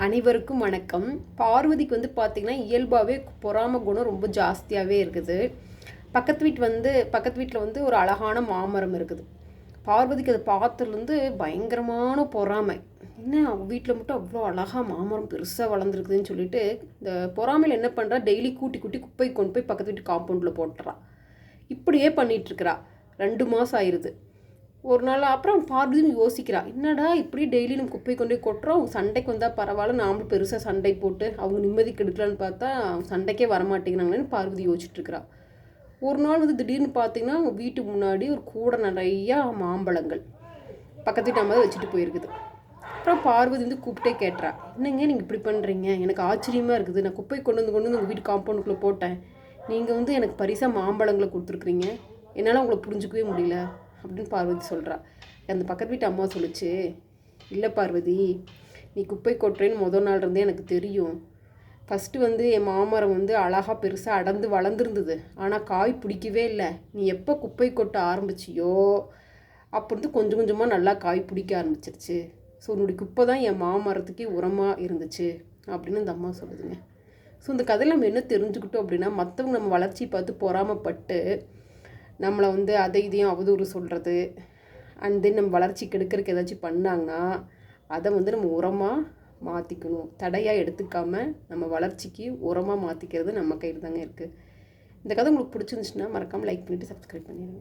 அனைவருக்கும் வணக்கம். பார்வதிக்கு வந்து பார்த்திங்கன்னா இயல்பாகவே பொறாம குணம் ரொம்ப ஜாஸ்தியாகவே இருக்குது. பக்கத்து வீட்டு வந்து பக்கத்து வீட்டில் வந்து ஒரு அழகான மாமரம் இருக்குது. பார்வதிக்கு அதை பார்த்துலேருந்து பயங்கரமான பொறாமை. என்ன அவங்க வீட்டில் மட்டும் அவ்வளோ அழகாக மாமரம் பெருசாக வளர்ந்துருக்குதுன்னு சொல்லிட்டு இந்த பொறாமையில் என்ன பண்ணுறா டெய்லி கூட்டி கூட்டி குப்பை கொண்டு போய் பக்கத்து வீட்டு காம்பவுண்டில் போட்டுறா. இப்படியே பண்ணிகிட்ருக்கிறா ரெண்டு மாதம் ஆயிடுது ஒரு நாள் அப்புறம் பார்வதியும் யோசிக்கிறா என்னடா இப்படி டெய்லி நம்ம குப்பை கொண்டு போய் கொட்டுறோம்? அவங்க சண்டைக்கு வந்தால் பரவாயில்ல நாமளும் பெருசாக சண்டை போட்டு அவங்க நிம்மதி கெடுக்கலான்னு பார்த்தா அவங்க சண்டைக்கே வரமாட்டேங்கிறாங்களேன்னு பார்வதி யோசிச்சிட்டுருக்குறா ஒரு நாள் வந்து திடீர்னு பார்த்தீங்கன்னா அவங்க வீட்டு முன்னாடி ஒரு கூடை நிறையா மாம்பழங்கள் பக்கத்து வீட்டு அம்மா வச்சுட்டு போயிருக்குது. அப்புறம் பார்வதி வந்து கூப்பிட்டே கேட்டுறா என்னங்க நீங்கள் இப்படி பண்ணுறீங்க எனக்கு ஆச்சரியமாக இருக்குது. நான் குப்பை கொண்டு வந்து கொண்டு வந்து உங்கள் வீட்டு காம்பவுண்டுக்குள்ளே போட்டேன். நீங்கள் வந்து எனக்கு பரிசாக மாம்பழங்களை கொடுத்துருக்குறீங்க. என்னால் உங்களை புரிஞ்சுக்கவே முடியல. அப்படின்னு பார்வதி சொல்கிறா அந்த பக்கத்து வீட்டு அம்மா சொல்லுச்சு இல்லை பார்வதி நீ குப்பை கொட்டுறேன்னு முதல் நாள் இருந்தே எனக்கு தெரியும். ஃபஸ்ட்டு வந்து என் மாமரம் வந்து அழகாக பெருசாக அடர்ந்து வளர்ந்துருந்தது. ஆனால் காய் பிடிக்கவே இல்லை. நீ எப்போ குப்பை கொட்ட ஆரம்பிச்சியோ அப்போ இருந்து கொஞ்சம் கொஞ்சமாக நல்லா காய் பிடிக்க ஆரம்பிச்சிருச்சு. ஸோ உன்னுடைய குப்பை தான் என் மாமரத்துக்கே உரமாக இருந்துச்சு அப்படின்னு அந்த அம்மா சொல்லுதுங்க. ஸோ இந்த கதையில் நம்ம என்ன தெரிஞ்சுக்கிட்டோம் அப்படின்னா மற்றவங்க நம்ம வளர்ச்சி பார்த்து பொறாமப்பட்டு நம்மளை வந்து அதை இதையும் அவதூறு சொல்கிறது அண்ட் தென் நம்ம வளர்ச்சி கெடுக்கிறதுக்கு ஏதாச்சும் பண்ணாங்கன்னா அதை வந்து நம்ம உரமாக மாற்றிக்கணும் தடையாக எடுத்துக்காமல் நம்ம வளர்ச்சிக்கு உரமாக மாற்றிக்கிறது நம்ம கையில் தாங்க இருக்குது இந்த கதை உங்களுக்கு பிடிச்சிருந்துச்சுன்னா மறக்காமல் லைக் பண்ணிவிட்டு சப்ஸ்கிரைப் பண்ணிடுங்க.